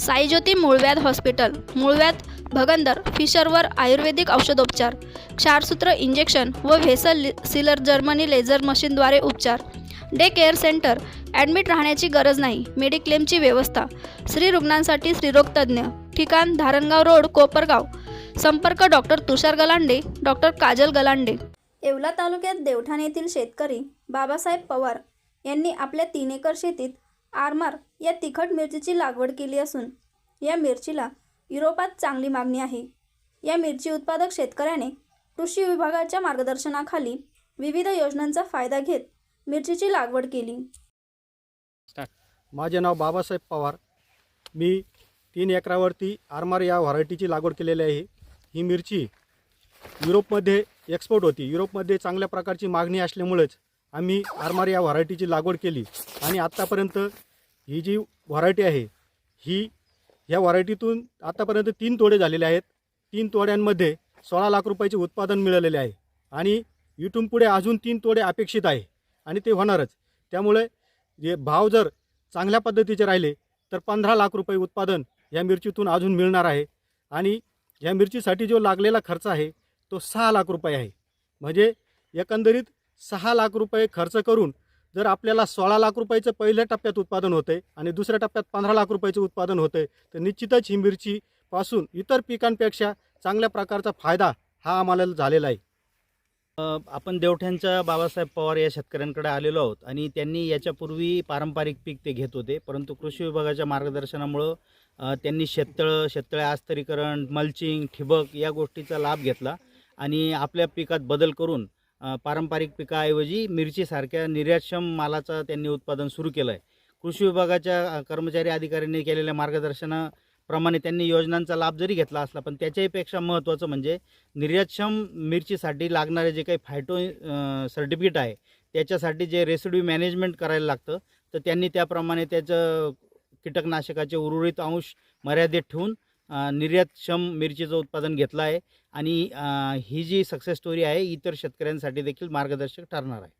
साईज्योती मूळव्याध हॉस्पिटल मूळव्याध भगंदर फिशरवर आयुर्वेदिक औषधोपचार क्षारसूत्र इंजेक्शन व व्हेसल सिलर जर्मनी लेझर मशीनद्वारे उपचार. डे केअर सेंटर ॲडमिट राहण्याची गरज नाही मेडिक्लेमची व्यवस्था. स्त्री रुग्णांसाठी स्त्रीरोगतज्ञ ठिकाण धारणगाव रोड कोपरगाव. संपर्क डॉक्टर तुषार गलांडे डॉक्टर काजल गलांडे. येवला तालुक्यात देवठाण येथील शेतकरी बाबासाहेब पवार यांनी आपल्या तीन एकर शेतीत आरमार या तिखट मिरचीची लागवड केली असून या मिरचीला युरोपात चांगली मागणी आहे. या मिरची उत्पादक शेतकऱ्याने कृषी विभागाच्या मार्गदर्शनाखाली विविध योजनांचा फायदा घेत मिरचीची लागवड केली. माझे नाव बाबासाहेब पवार. मी तीन एकरावरती आरमार या व्हरायटीची लागवड केलेली आहे. ही मिरची युरोपमध्ये एक्सपोर्ट होती. युरोपमध्ये चांगल्या प्रकारची मागणी असल्यामुळेच आम्ही आरमार या व्हरायटीची लागवड केली आणि आत्तापर्यंत ही जी व्हरायटी आहे ही ह्या व्हरायटीतून आत्तापर्यंत तीन तोडे झालेले आहेत. तीन तोड्यांमध्ये सोळा लाख रुपयाचे उत्पादन मिळालेले आहे आणि इथून पुढे अजून तीन तोडे अपेक्षित आहे आणि ते होणारच. त्यामुळे जे भाव जर चांगल्या पद्धतीचे राहिले तर पंधरा लाख रुपये उत्पादन या मिरचीतून अजून मिळणार आहे आणि या मिरचीसाठी जो लागलेला खर्च आहे तो सहा लाख रुपये आहे. म्हणजे एकंदरीत सहा लाख रुपये खर्च करून जर आपल्याला सोळा लाख रुपयाचं पहिल्या टप्प्यात उत्पादन होते आणि दुसऱ्या टप्प्यात पंधरा लाख रुपयाचं उत्पादन होते तर निश्चितच ही मिरचीपासून इतर पिकांपेक्षा चांगल्या प्रकारचा फायदा हा आम्हाला झालेला आहे. आपण देवठ्यांच्या बाबासाहेब पवार या शेतकऱ्यांकडे आलेलो आहोत आणि त्यांनी याच्यापूर्वी पारंपरिक पीक ते घेत होते परंतु कृषी विभागाच्या मार्गदर्शनामुळं त्यांनी शेततळं शेततळे आस्तरीकरण मल्चिंग ठिबक या गोष्टीचा लाभ घेतला आणि आपल्या पिकात बदल करून पारंपरिक पिकाऐवजी मिरचीसारख्या निर्यातक्षम मालाचं त्यांनी उत्पादन सुरू केलं आहे कृषी विभागाच्या कर्मचारी अधिकाऱ्यांनी केलेल्या मार्गदर्शनाप्रमाणे त्यांनी योजनांचा लाभ जरी घेतला असला पण त्याच्याहीपेक्षा महत्त्वाचं म्हणजे निर्यातक्षम मिरचीसाठी लागणारे जे काही फायटो सर्टिफिकेट आहे त्याच्यासाठी जे रेसिड्यू मॅनेजमेंट करायला लागतं तर त्यांनी त्याप्रमाणे त्याचं कीटकनाशकाचे उर्वरित अंश मर्यादित ठेवून निर्यातक्षम मिरचीचं उत्पादन घेतलं आहे आणि ही जी सक्सेस स्टोरी आहे इतर शेतकऱ्यांसाठी देखील मार्गदर्शक ठरणार आहे.